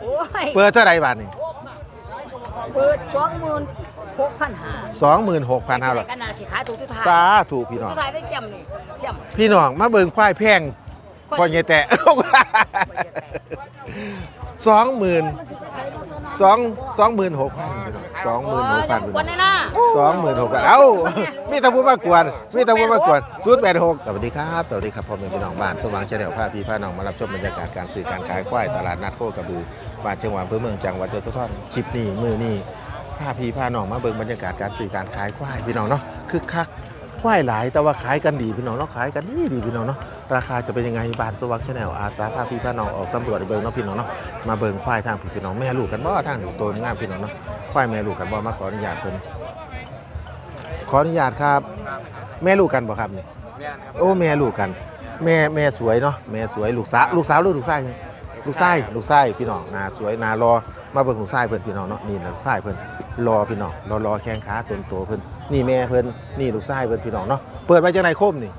โอ้ยเปิดเท่าไหร่บาทนี่เปิดสองหมื่นหกพันห้าสองหมื่นหกพันห้าร้อยกันนาสิขายถูกทุกทายสาถูกพี่น้องทุกทายได้จำนี่จำพี่น้องมาเบิ่งควายแพงก่อนยายแตะสองหมื่น สองสองหมื่นหกพันสองหมื่นหกพันวันนี้นะสองหมื่นหกพันเอ้ามีแตะพูดมากกวนมีแตะพูดมากกวนศูนย์แปดหกสวัสดีครับ สวัสดีครับพ่อแม่พี่น้องบ้านสว่างเฉลียวพาพี่พาน้องมารับชมบรรยากาศการสื่อการขายควายตลาดนัดโคกระบือบ้านจังหวัดอำเภอเมืองจังหวัดยะโสธรคลิปนี้มือนี้พาพี่พาน้องมาเบิ่งบรรยากาศการสื่อการขายควายพี่น้องเนาะคึกคัก ควายหลายแต่ว่าขายกันดีพี่น้องเนาะขายกันดีดีพี่น้องเนาะราคาจะเป็นยังไงบ้านสว่างชาแนลอาสาพาพี่พาน้องออกสำรวจเบิ่งเนาะพี่น้องเนาะมาเบิ่งควายทางพี่พี่น้องแม่ลูกกันบ่ทางตัวงามพี่น้องเนาะควายแม่ลูกกันบ่มาขออนุญาตเพิ่นขออนุญาตครับ แม่ลูกกันบ่ครับนี่โอ้แม่ลูกกัน แม่แม่สวยเนาะแม่สวยลูกสาวลูกสาวหรือลูกชายเนี่ยลูกชายลูกชายพี่น้องหน้าสวยหน้ารอมาเบิ่งลูกชายเพิ่นพี่น้องเนาะนี่นะลูกชายเพิ่นรอพี่น้องรอรอแข้งขาต้นโตเพิ่น นี่แม่เพิ่นนี่ลูกชายเพิ่นพี่น้องเนาะเปิดไว้จังไดโคมนี่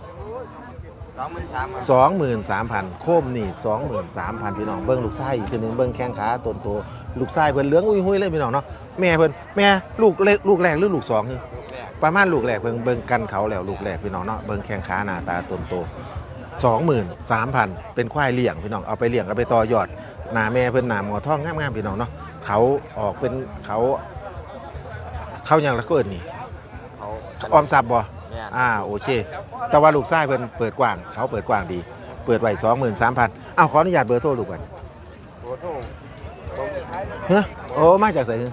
สองหมื่นสามพันโคมนี่สองหมื่นสามพันพี่น้องเบิ้งลูกไส้อีกทีหนึงเบิ้งแข้งขาต้นโตลูกไส้เพิ่นเหลืองอุ้ยหุ้ยเลยพี่น้องเนาะแม่เพิ่นแม่ลูกเล็กลูกแรกหรือลูกสองคือประมาณลูกแรกเบิ่งเบิ่งกันเขาแล้วลูกแรกพี่น้องเนาะเบิ้งแข้งขาหน้าตาต้นโตสองหมื่นสามพันเป็นควายเลี้ยงพี่น้องเอาไปเลี้ยงเอาไปต่อยอดหน้าแม่เพิ่นหน้าหมอท้องงามๆพี่น้องเนาะเขาออกเป็นเขาเขาอย่างละก็เอิ้นนี่ ออมทรัพย์บ่อ่าโอเค แต่ว่าลูกชายเพิ่นเปิดกว้าง เขาเปิดกว้างดี เปิดไว้สองหมื่นสามพันอ้าวขออนุญาตเบอร์โทรลูกก่อนโอ้โหเฮ้ยโอ้มาจากไสน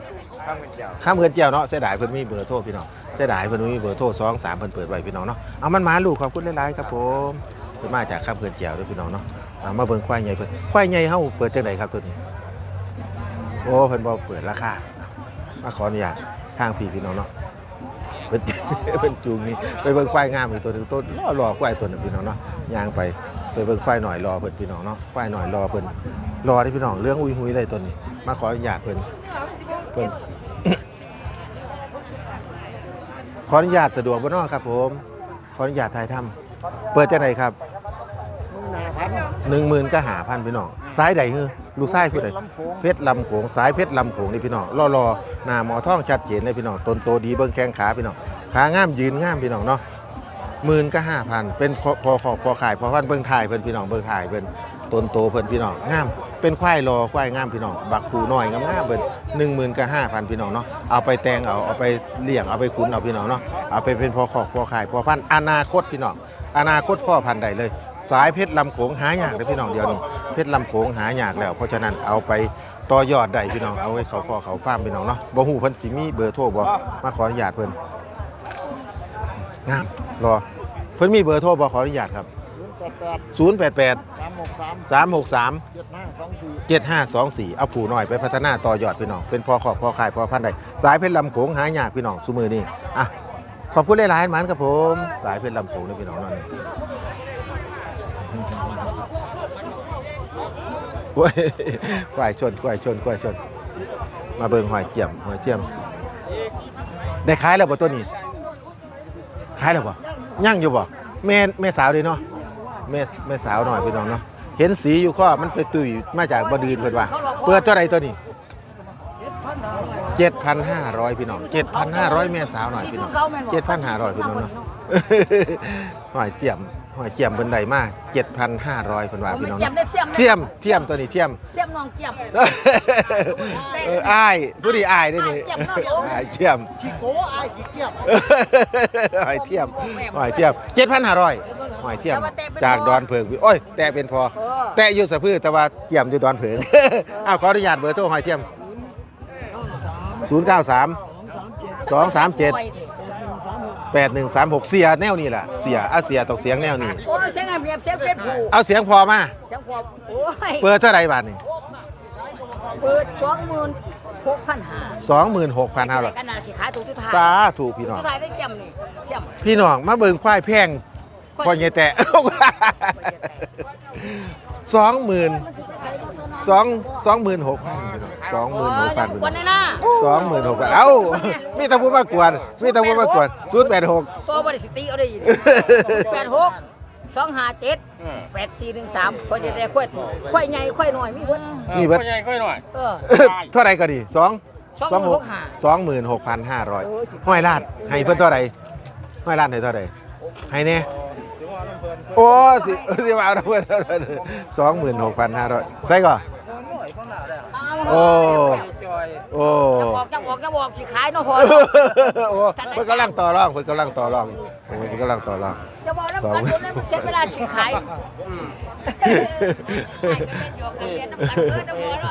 ข้างเป็นเจ้า ข้ามเพื่อนเจียวเนาะเสียดายเพิ่นมีเบอร์โทรพี่น้องเสียดายเพิ่นมีเบอร์โทรสองสามเพิ่นเปิดไว้พี่น้องเนาะเอามันมาลูกขอบคุณหลายๆครับผมเพิ่นมาจากข้ามเพื่อนเจียวด้วยพี่น้องเนาะเอามาเบิ่งควายใหญ่เพิ่นควายใหญ่เฮาเปิดจังไดครับตัวนี้โอ้เพิ่นบ่เปิดราคามาขออนุญาตทางพี่พี่น้องเนาะ เพิ่นเพิ่นจูงนี่ไปเบิ่งควายงามอีกตัวหนึงต้นรอรอควายตัวหนึงพี่น้องเนาะย่างไปไปเบิ่งควายหน่อยรอเพิ่นพี่น้องเนาะควายหน่อยรอเพิ่นรอที่พี่น้องเรื่องอุ้ยหุยเลยตัวนี้ มาขออนุญาตเพิ่นเพิ่นขออนุญาตสะดวกบ่เนาะครับผมขออนุญาตถ่ายทำเปิดจังไดครับ หนึ่งหมื่นก็หาพันพี่น้องซ้ายใดคือลูกซ้ายคือใดเพชรลำโขงสายเพชรลำโขงนี่พี่น้องรอรอหน้าหมอท่องชัดเจนเลยพี่น้องต้นโตดีเบิ้งแข้งขาพี่น้องขางามยืนงามพี่น้องเนาะหมื่นก็ห้าพันเป็นพอพอพอพอขายพอพันเบิ้งถ่ายเพิ่นพี่น้องเบิ้งถ่ายเพิ่นต้นโตเพิ่นพี่น้องงาม เป็นควายรอควายงามพี่น้องบักผูน้อยงามงามๆเพิ่นหนึ่งหมื่นก็ห้าพันพี่น้องเนาะเอาไปแตงเอาเอาไปเลี้ยงเอาไปคุ้นเอาพี่น้องเนาะเอาไปเป็นพอขอกพอขายพอพันธุ์อนาคตพี่น้องอนาคตพ่อพันธุ์ใดเลย สายเพชรลำโขงหายากเลยพี่น้องเดียวนี่เพชรลำโขงหายากแล้ว เพราะฉะนั้นเอาไปต่อยอดได้พี่น้องเอาไว้เขาพ่อเขาฟ้ามพี่น้องเนาะบ่ฮู้เพิ่นสิมีเบอร์โทรบ่มาขออนุญาตเพิ่นงามรอเพิ่นมีเบอร์โทรบ่ขออนุญาตครับศูนย์แปดแปด088สามหกสาม363เจ็ดห้าสองสี่7524 เอาผู้น้อยไปพัฒนาต่อยอดพี่น้อง เป็นพอขอบพอขายพอพันธุ์ใดสายเพชรลำโขงหายากพี่น้องซุมือนี่อะขอบคุณหลายๆหมันครับผม สายเพชรลำโขงนี่พี่น้องนั่น นี่โอ้ยควายชนควายชนควายชน มาเบิ่งหอยเจียมหอยเจียมได้ขายแล้วบ่ตัวนี้ขายแล้วบ่ย่างอยู่บ่แม่แม่สาวด้เนาะแม่แม่สาวหน่อยพี่น้องเนาะเห็นสีอยู่ข้อมันไปตุยมาจากบดีนเพิ่นว่าเปิดเท่าไหร่ตัวนี้7,500พี่น้อง7,500แม่สาวหน่อยพี่น้อง7,500พี่น้องเนาะหอยเจียม หอยเจียมเพิ่นได้มา7,500เพิ่นว่าพี่น้องเจียมเนาะได้เจียมเทียมเทียมตัวนี้เทียมเจียมน้องเจียมเอออ้ายผู้ดีอ้ายได้นี่อ้ายเจียมเนาะอ้ายเทียมโอ้อายขี้เกียจหอยเทียมหอยเทียม7,500หอยเทียมจากดอนเพิงพี่โอ้ยแต่เป็นพอเออแต่อยู่สะพือแต่ว่าเจียมอยู่ดอนเพิงอ้าวขออนุญาตเบอร์โทรหอยเทียม093 237 8136เสียแนวนี้แหละเสียอะเสียตกเสียงแนวนี้โอ้ยเสียงไอ้เมียเสียงเป็นผู้เอาเสียงพอมาเสียงความโอ้ยเปิดเท่าไหร่บาทนี่เปิดสองหมื่นหกพันห้า26,500กันนาสิขายถูกทุกทายสาถูกพี่น้องทุกทายได้จำนี่จำพี่น้องมาเบิ่งควายแพงก่อนยายแตะสองหมื่น สองสองหมื่นหกพันสองหมื่นหกพันวันนี้นะสองหมื่นหกพันเอ้ามีแตะพูดมากกวนมีแตะพูดมากกวนศูนย์แปดหกตัวบริสิติเอาได้ยินแปดหกสองห้าเจ็ดแปดสี่หนึ่งสามคนจะได้ค่อยถูกค่อยใหญ่ค่อยหน่อยมีเพิ่นมีเบิดค่อยใหญ่ค่อยหน่อยเออเท่าไหร่ก็ดีสองสองหมื่นหกห้าสองหมื่นหกพันห้าร้อยเออสิห้อยลาดให้เพิ่นเท่าไหร่ห้อยลาดให้เท่าไหร่ให้แน่โอ้สิสิว่าเอาเพิ่นสองหมื่นหกพันห้าร้อยใส่ก่อน โอ้โอ้จะบอกจะบอกจะบอกสิขายเนาะพอโอ้เพิ่นกำลังต่อรองเพิ่นกำลังต่อรองโอ้เพิ่นกำลังต่อรองจะบอกแล้วกันคนนั้นมันเสียเวลาสิขายขายกันเป็นหยอกกันเรียนน้ำกันเออนะพอเนาะ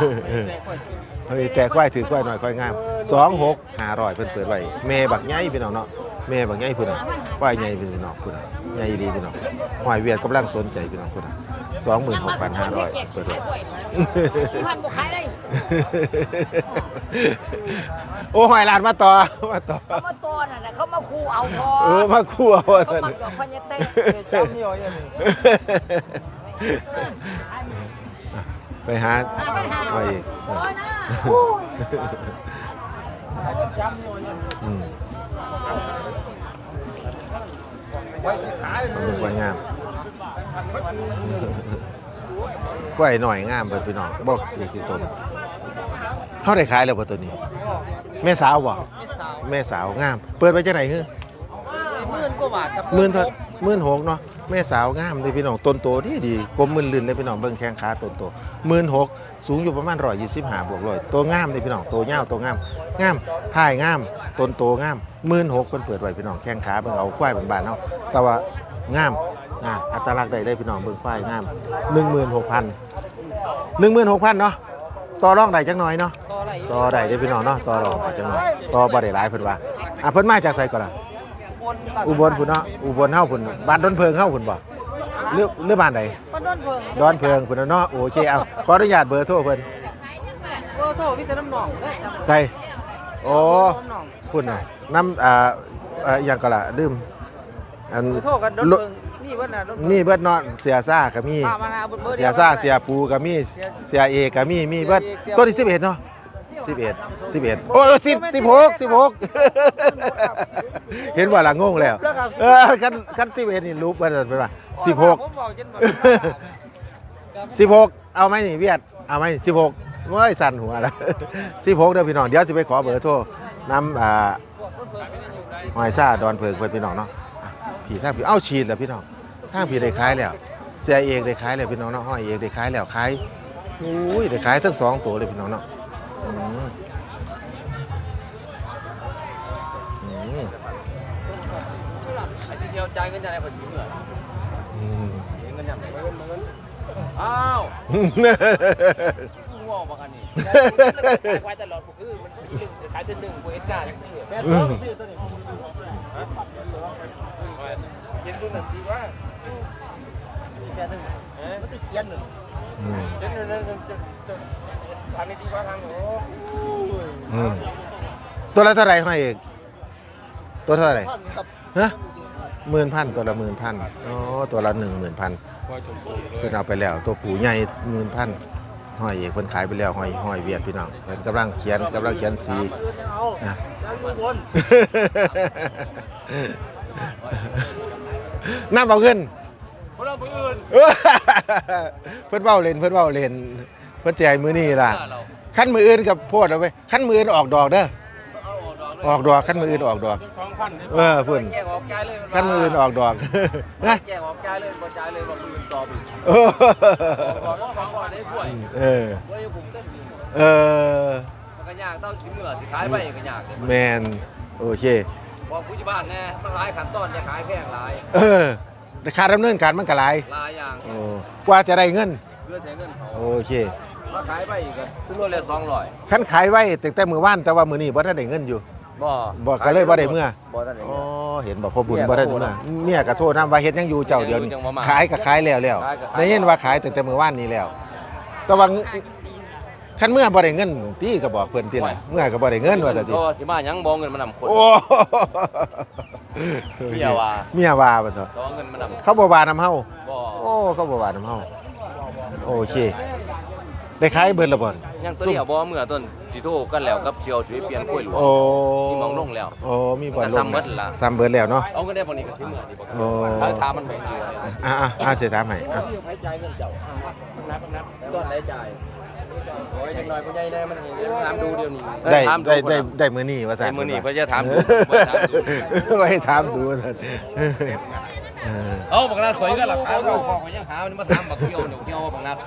เฮ้ยแต่ควายถือควายหน่อยควายงามสองหกห้าร้อยเพิ่นเปิดไว้แม่บักใหญ่พี่น้องเนาะแม่บักใหญ่พี่น้องควายใหญ่พี่น้องพี่น้องใหญ่ดีพี่น้องหอยเวียดกำลังสนใจพี่น้องพี่น้อง สองหมื่นหกพันห้าร้อยเปิดไว้สี่พันบ่ขายได้โอ้หอยลานมาต่อมาต่อเขามาตัวน่ะนะเขามาคูเอาพอเออมาคู่เอาเขามากับพันยเต้ไปหาหอยอีกอืมมันเป็นควายงาม กล้วยหน่อยงามเปิดพี่น้องบอกอีกทีตมเขาได้ขายแล้วป่ะตัวนี้ แม่สาวบ่แม่สาวงาม เปิดไปจะไหนฮึหมื่นกว่าบาทครับหมื่นเท่าหมื่นหกเนาะแม่สาวงามเลยพี่น้องต้นโตดีดีกลมมืนลื่นเลยพี่น้องเบิ่งแข้งขาต้นโตหมื่นหกสูงอยู่ประมาณร้อยยี่สิบห้าบวกร้อยตัวงามเลยพี่น้องตัวเงาวตัวงามงามถ่ายงามต้นโตงามหมื่นหกคนเปิดไว้พี่น้องแข้งขาเบิ่งเอาควายบานๆเนาะแต่ว่างาม อะอัตลักษณ์ใดได้พี่น้องเบิ่งควายงามหนึ่งหมื่นหกพันหนึ่งหมื่นหกพันเนาะต่อรองใดจังน้อยเนาะต่ออะไรต่อใดได้อพี่น้องเนาะต่อรองได้จังน้อยต่อบ่ได้หลายเพิ่นว่าอะเพิ่นมาจากไสก่อนล่ะบนตัดอุบลพุ่นเนาะอุบลเฮาพุ่นบ้านดอนเพิงเฮาพุ่นบ่หรือหรือบ้านใดมันโดนเพิ่งดอนเพิงพุ่นน่ะเนาะโอเคเอาขออนุญาตเบอร์โทรเพิ่นโอ้โทษพี่แต่น้ำหนองเด้อจำใส่โอ้น้ำหนองพุ่นน่ะน้ำอ่าอ่าอหยังก็ล่ะดื่มอันโทษกันโดนลุเพิ่ง นี่เบิ่นน่ะโดนมีเบิดเนาะเสียซ่าก็มีป้ามานาบุญเบิ่เสียซ่าเสียปูก็มีเสียเอก็มีมีเบิดตัวที่11เนาะ11 11 โอ้10 16 16 เห็นว่าล่ะงงแล้ว เออคันคัน11นี่รู้ว่าจะเป็นว่า16ผมบอกจนหมดสิบหกเอาไหมนี่เวียด เอาไหมสิบหกเว้ยสั่นหัวแล้วสิบหกเด้อพี่น้อง เดี๋ยวสิไปขอเบอร์โทรน้ำอ่าหอยซ่าดอนเพิงเพื่อนพี่น้องเนาะอะพี่ทางพี่ เอ้าฉีดแล้วพี่น้อง ทางพี่ได้ขายแล้วเสียเอกได้ขายแล้วพี่น้องเนาะห้อยเอกได้ขายแล้วขายอุ้ยได้ขายทั้งสองตัวเลยพี่น้องเนาะอืมอืมไอ้ที่เดียวจ่ายเงินจ่ายคนยิ้มเหรออืมเงินยังไงอ้าวง่วงปะกันนี่ขายตลอดคือมันขายจนหนึ่งกูเอ็ดการ์แม่ซ้อมซื้อตัวนี้ เห็นรุ่นนั้นดีว่าแม่นึงมันติเขียนหนึ่งเห็นรุ่นนั้นทางนี้ดีกว่าทางโอ้ตัวละเท่าไรห้อยเอกตัวเท่าไหร่ท่านครับฮะหมื่นพันตัวละหมื่นพันอ๋อตัวละหนึ่งหมื่นพันเพิ่นเอาไปแล้ว ตัวผูใหญ่หมื่นพันหอยเอกเพิ่นขายไปแล้วหอยหอยเวียดพี่น้องเพิ่นกำลังเขียนกำลังเขียนสีนเอานะ นน้ำเอาเงินเพราะเราผู้อื่นเพิ่นเว้าเล่นเพิ่นเว้าเล่นเพิ่นสิให้มื้อนี้ล่ะเราขั้นมืออื่นกับโพดเอาไว้ขั้นมืออื่นออกดอกเด้อเอาออกดอกเลยออกดอกขั้นมืออื่นออกดอกสองพันเออเพิ่นแกออกจ่ายเลยขั้นมืออื่นออกดอกนะแกออกจ่ายเลยบ่จ่ายเลยว่าผู้อื่นต่อไปเออบอกว่าของก่อนได้ป่วยเออว่าอยู่ผมเต้นอยู่เออ มันก็ยากต้องสิเหนือสิขายไปก็ยากเลย แมนโอเค บอกผู้ที่บ้านแน่มันหลายขั้นตอนจะขายแพงหลายเออค่าดำเนินการมันก็หลายหลายอย่างโอ้กว่าจะได้เงินเพื่อเสียเงินเขาโอเคมาขายไปอีกก็ซื้อรถเลยสองร้อยคันขายไว้ตั้งแต่มื้อวานแต่ว่ามื้อนี้บ่ทันได้เงินอยู่บ่บ่ก็เลยบ่ได้เมื่อบ่ได้อ๋อเมื่อเห็นบอกพ่อบุญบ่ทันเมื่อเมียก็โทษนํว่าเฮ็ดหยังอยู่เจ้าเดียวนี้ยังบ่มาขายก็ขายแล้วแล้วขายก็ขายได้ยินว่าขายตั้งแต่มื้อวานนี้แล้วแต่ว่า คันเมื่อบ่ได้เงินพี่ก็บอกเพิ่นติล่ะเมื่อก็บ่ได้เงินว่าแต่ติก็สิมาหยังบ่เงินมานำคนโอ้เมียว่าเมียว่าบ่เถอะก็เงินมานำเขาบ่ว่านํเฮาบ่โอ้เขาบ่ว่านํเฮาโอเคได้ขายเบิดและบ่นยังตัวเดียวบ่เมื่อต้นสิโทรกันแล้วกับเชียวช่วยเปลี่ยนกล้วยหลวงโอ้มีหม้องลงแล้วโอ้มีบ่อนลมันก็งซ้ำเบิดล่ะซ้ำเบิดแล้วเนาะเอาก็ได้บ่นี่ก็สิเมื่อนี่บ่โอ้ถ้าถามมันไม่เชื่ออะอะอะเสียถามให้อะให้จ่ายเงินเจ้านับนับต้นได้จ่าย โอ้ยจังหน่อยผู้ใหญ่แน่มันเห็นถามดูเดี๋ยวนี้ได้ถามได้ได้บ่ได้มื้อนี้ว่าซั่ได้นมื้อนี้เพิ่นจะถามดูเพิ่นถามดูไว้ถามดูว่าซั่นเออเอาบักนัดข่อยก็หลักฐานเอาของข่อยยังหามันมาถามบักเกี่ยวเดี๋ยวเกี่ยวบักนัด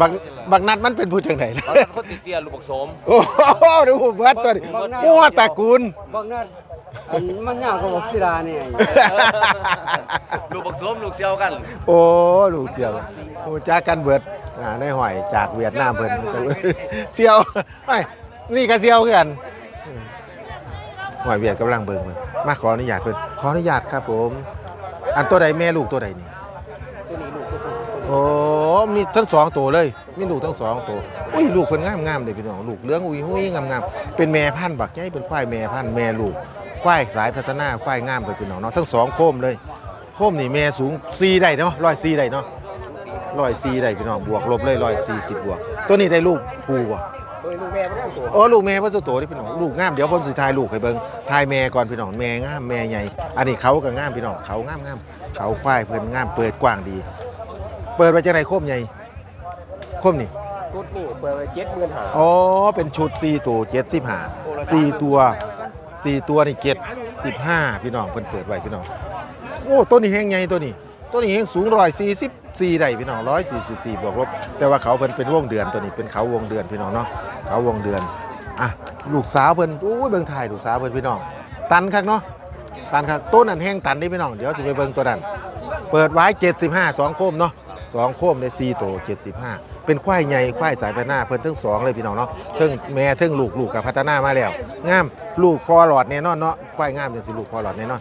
บักบักนัดมันเป็นผู้จังไดล่ะบักนัดคนติดเตียนลูกบักโสมโอ้โหดูเบิดตัวนี้หัวตระกูล บางนั้นอันมันยากกว่าบอกศิลาเนี่ย ลูกบักโสมลูกเซียวกัน โอ้ ลูกเสี่ยวโอ้จากกันเบิด อ่าในหอยจากเวียดนามเพิ่นเสี่ยวไม่นี่ก็เสี่ยวคือกันหอยเวียดกำลังเบิ่งเพิ่นมาขออนุญาตเพิ่นขออนุญาตครับผม อันตัวใดแม่ลูกตัวใดนี่โอ้มีทั้งสองตัวเลยมีลูกทั้งสองตัวอุ้ยลูกเพิ่นงามงามๆเลยพี่น้องลูกเหลืองอุ้ยหุ้ยงามงามๆเป็นแม่พันธุ์บักใหญ่เป็นควายแม่พันธุ์แม่ลูกควายสายพัฒนาควายงามเลยพี่น้องเนาะทั้งสองโคมเลยโคมนี่แม่สูง4ได้เนาะ104ได้เนาะ 104ได้พี่น้องบวกลบเลย140บวก ตัวนี้ได้ลูกผูบ่โดยลูกแม่ไม่ต้องตัวโอ้ลูกแม่พ่อสุโตนี่พี่น้องลูกงามเดี๋ยวผมสิทายลูกให้เบิ่งทายแม่ก่อนพี่น้องแม่งามแม่ใหญ่อันนี้เขาก็งามพี่น้องเขางามงามเขาควายเพิ่นงามเปิดกว้างดี เปิดไว้จังไดโคมใหญ่โคมนี่ชุดนี่เปิดไว้เจ็ดหมื่นหาอ๋อเป็นชุด4ตัว75 4ตัว 4 ตัวนี่75พี่น้องเพิ่นเปิดไว้พี่น้องโอ้ตัวนี้แฮงใหญ่ตัวนี้ ตัวนี้แฮงสูง144ได้พี่น้อง144บวกลบ แต่ว่าเขาเพิ่นเป็นวงเดือนตัวนี้เป็นเขาวงเดือนพี่น้องเนาะเขาวงเดือนอะลูกสาวเพิ่นโอ้ยเบิ่งถ่ายลูกสาวเพิ่นพี่น้อง ตันคักเนาะตันคักต้นนั้นแห้งตันได้พี่น้องเดี๋ยวสิไปเบิ่งตัวนั้นเปิดไว้75สองโคมเนาะสองโคมได้4โตว75 เป็นควายใหญ่ควายสายพัฒนาเพิ่นทั้งสองเลยพี่น้องเนาะทั้งแม่ทั้งลูกลูกกับพัฒนามาแล้วงามลูกพอหลอดแน่นอนเนาะควายงามจังสิลูกพอหลอดแน่นอน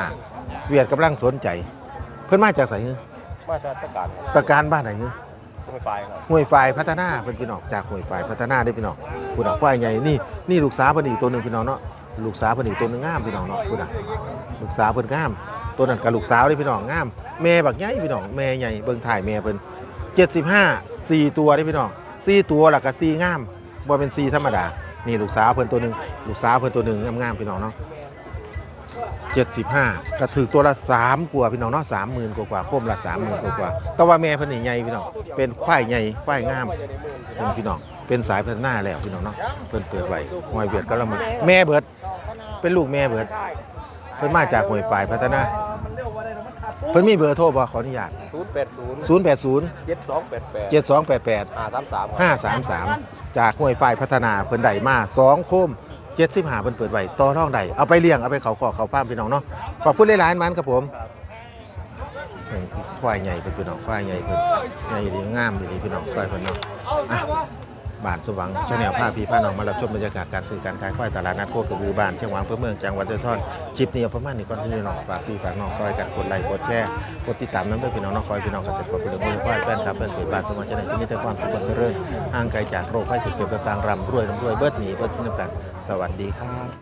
75เวียดกำลังสนใจ พิ่นมาจากไสฮือมาตรการตะการบ้านไหนฮือไม่ไฟครับห้วยฝ่ายพัฒนาเพิ่นพี่น้องจากห้วยฝ่ายพัฒนาได้อพี่น้องผู้น่ะควายใหญ่นี่นี่ลูกสาวเพิ่นอีกตัวหนึงพี่น้องเนาะลูกสาวเพิ่นอีกตัวหนึงงามพี่น้องเนาะผู้น่ะลูกสาวเพิ่นงาม ตัวนั้นกับลูกสาวได้อพี่น้องงาม แม่บักใหญ่พี่น้องแม่ใหญ่เบิ่งถ่ายแม่เพิ่น75 4ตัวได้อพี่น้อง4ตัวแล้วก็4งามบ่เป็น4ธรรมดานี่ลูกสาวเพิ่นตัวหนึงลูกสาวเพิ่นตัวหนึงงามๆพี่น้องเนาะ 75ก็ถือตัวละ3กว่าพี่น้องเนาะ30,000กว่าๆโคมละ30,000กว่าๆแต่ว่าแม่เพิ่นนี่ใหญ่พี่น้องเป็นควายใหญ่ควายงามเป็นพี่น้องเป็นสายพัฒนาแล้วพี่น้องเนาะเพิ่นเปิดไว้หอยเบียดก็ละมึงแม่เบิด เป็นลูกแม่เบิด เพิ่นมาจากหวยฝ่ายพัฒนา เพิ่นมีเบอร์โทรบ่ขออนุญาตศูนย์แปดศูนย์080เจ็ดสองแปดแปด7288ห้าสามสาม533 จากห้วยฝ่ายพัฒนาเพิ่นได้มา2โคม 75เพิ่นเปิดไว้ต่อร่องใดเอาไปเลี้ยงเอาไปเขาขอเขาฟ้าร์มพี่น้องเนาะขอบคุณหลายๆมันครับผมควายใหญ่เป็นพี่น้องควายใหญ่เพิ่นใหญ่ดีงามดีพี่น้องควายเพิ่นเนาะอะ บ้านสว่างชาแนลภาพพี่พาน้องมารับชมบรรยากาศการซื้อการขายควายตลาดนัดโคกระบือบ้านเชียงหวางเพื่อเมืองจังหวัดเชียงทอนคลิปนี้เอาประมาณนี้ก่อนที่น้องฝากพี่ฝากน้องซอยกันกดไลค์กดแชร์กดติดตามน้ำด้วยพี่น้องน้องคอยพี่น้องเกษตรกรเป็นเรื่องมือควายแฟนคลับเพื่อนเพจบ้านสว่างชาแนลที่มีแต่ความสุขความเจริญห่างไกลจากโรคภัยเจ็บเจ็บต่างๆร่ำรวยร่ำรวยเบิดหนีเบิดสิ้นน้ำกันสวัสดีครับ